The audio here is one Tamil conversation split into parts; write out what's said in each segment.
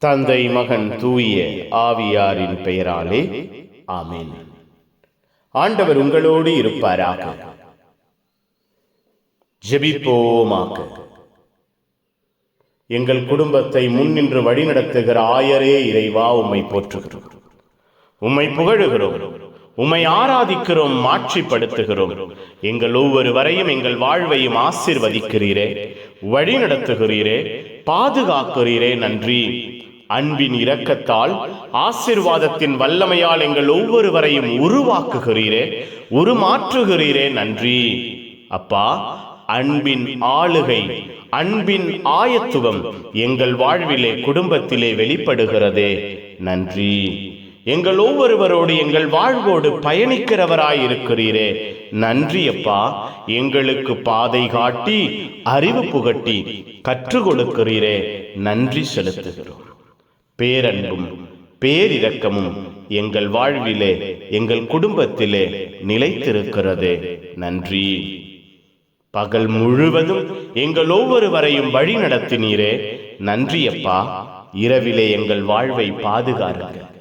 தந்தை மகன் தூய ஆவியாரின் பெயராலே ஆமென். ஆண்டவர் உங்களோடு இருப்பாராக. ஜெபிப்போமாக. எங்கள் குடும்பத்தை முன்னின்று வழிநடத்துகிற ஆயரே இறைவா உம்மை போற்றுகிறோம். உம்மை புகழுகிறோம். உம்மை ஆராதிக்கிறோம் மாட்சிப்படுத்துகிறோம். எங்கள் ஒவ்வொருவரையும் எங்கள் வாழ்வையும் ஆசிர்வதிக்கிறீரே வழி நடத்துகிறீரே பாதுகாக்கிறீரே நன்றி. அன்பின் இரக்கத்தால் ஆசிர்வாதத்தின் வல்லமையால் எங்கள் ஒவ்வொருவரையும் உருவாக்குகிறீரே உருமாற்றுகிறீரே நன்றி. அப்பா அன்பின் ஆளுகை அன்பின் ஆயத்துவம் எங்கள் வாழ்விலே குடும்பத்திலே வெளிப்படுகிறதே நன்றி. எங்கள் ஒவ்வொருவரோடு எங்கள் வாழ்வோடு பயணிக்கிறவராய் இருக்கிறீரே நன்றி அப்பா. எங்களுக்கு பாதை காட்டி அறிவு புகட்டி கற்றுக் கொடுக்கிறீரே நன்றி செலுத்துகிறோம். பேரன்பும் பேரிரக்கமும் எங்கள் வாழ்விலே எங்கள் குடும்பத்திலே நிலைத்திருக்கிறது. நன்றி. பகல் முழுவதும் எங்கள் ஒவ்வொருவரையும் வழி நடத்தினீரே நன்றியப்பா. இரவிலே எங்கள் வாழ்வை பாதுகாருங்க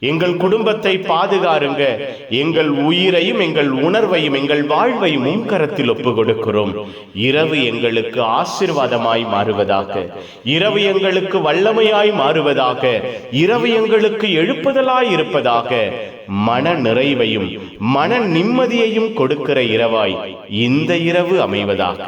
எங்கள் குடும்பத்தை பாதுகாருங்க. எங்கள் உயிரையும் எங்கள் உணர்வையும் எங்கள் வாழ்வையும் முன்கரத்தில் ஒப்பு கொடுக்கிறோம் இரவு எங்களுக்கு ஆசிர்வாதமாய் மாறுவதாக. இரவு எங்களுக்கு வல்லமையாய் மாறுவதாக. இரவு எங்களுக்கு எழுப்புதலாய் இருப்பதாக. மன நிறைவையும் மன நிம்மதியையும் கொடுக்கிற இரவாய் இந்த இரவு அமைவதாக.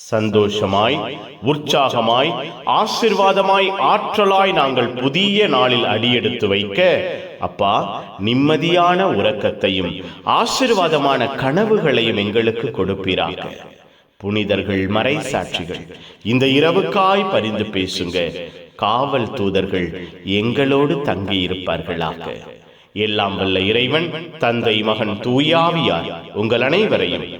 சந்தோஷமாய் உற்சாகமாய் ஆசிர்வாதமாய் ஆற்றலாய் நாங்கள் புதிய நாளில் அடியெடுத்து வைக்க அப்பா நிம்மதியான உறக்கத்தையும் ஆசிர்வாதமான கனவுகளையும் எங்களுக்கு கொடுப்பீராக. புனிதர்கள் மறை சாட்சிகள் இந்த இரவுக்காய் பரிந்து பேசுங்க. காவல் தூதர்கள் எங்களோடு தங்கி இருப்பார்களாக எல்லாம் வல்ல இறைவன் தந்தை மகன் தூயாவியார் உங்கள் அனைவரையும்